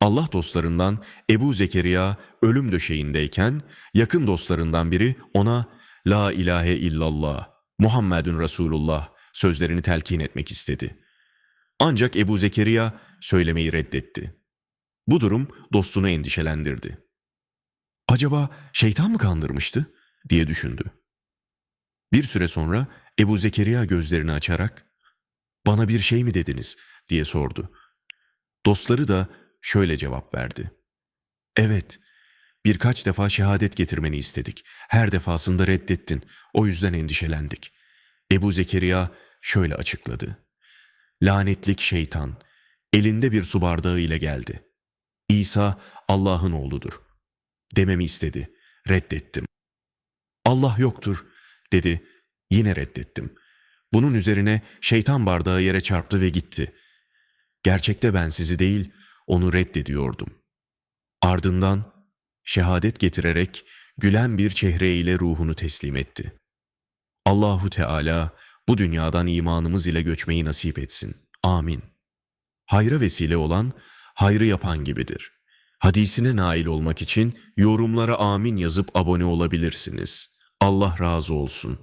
Allah dostlarından Ebu Zekeriya ölüm döşeğindeyken yakın dostlarından biri ona La ilahe illallah, Muhammedun Resulullah sözlerini telkin etmek istedi. Ancak Ebu Zekeriya söylemeyi reddetti. Bu durum dostunu endişelendirdi. Acaba şeytan mı kandırmıştı diye düşündü. Bir süre sonra Ebu Zekeriya gözlerini açarak bana bir şey mi dediniz diye sordu. Dostları da şöyle cevap verdi. Evet, birkaç defa şehadet getirmeni istedik. Her defasında reddettin. O yüzden endişelendik. Ebu Zekeriya şöyle açıkladı. Lanetlik şeytan, elinde bir su bardağı ile geldi. İsa Allah'ın oğludur. Dememi istedi. Reddettim. Allah yoktur, dedi. Yine reddettim. Bunun üzerine şeytan bardağı yere çarptı ve gitti. Gerçekte ben sizi değil, onu reddediyordum. Ardından şehadet getirerek gülen bir çehreyle ruhunu teslim etti. Allahu Teala bu dünyadan imanımız ile göçmeyi nasip etsin. Amin. Hayra vesile olan hayrı yapan gibidir. Hadisine nail olmak için yorumlara amin yazıp abone olabilirsiniz. Allah razı olsun.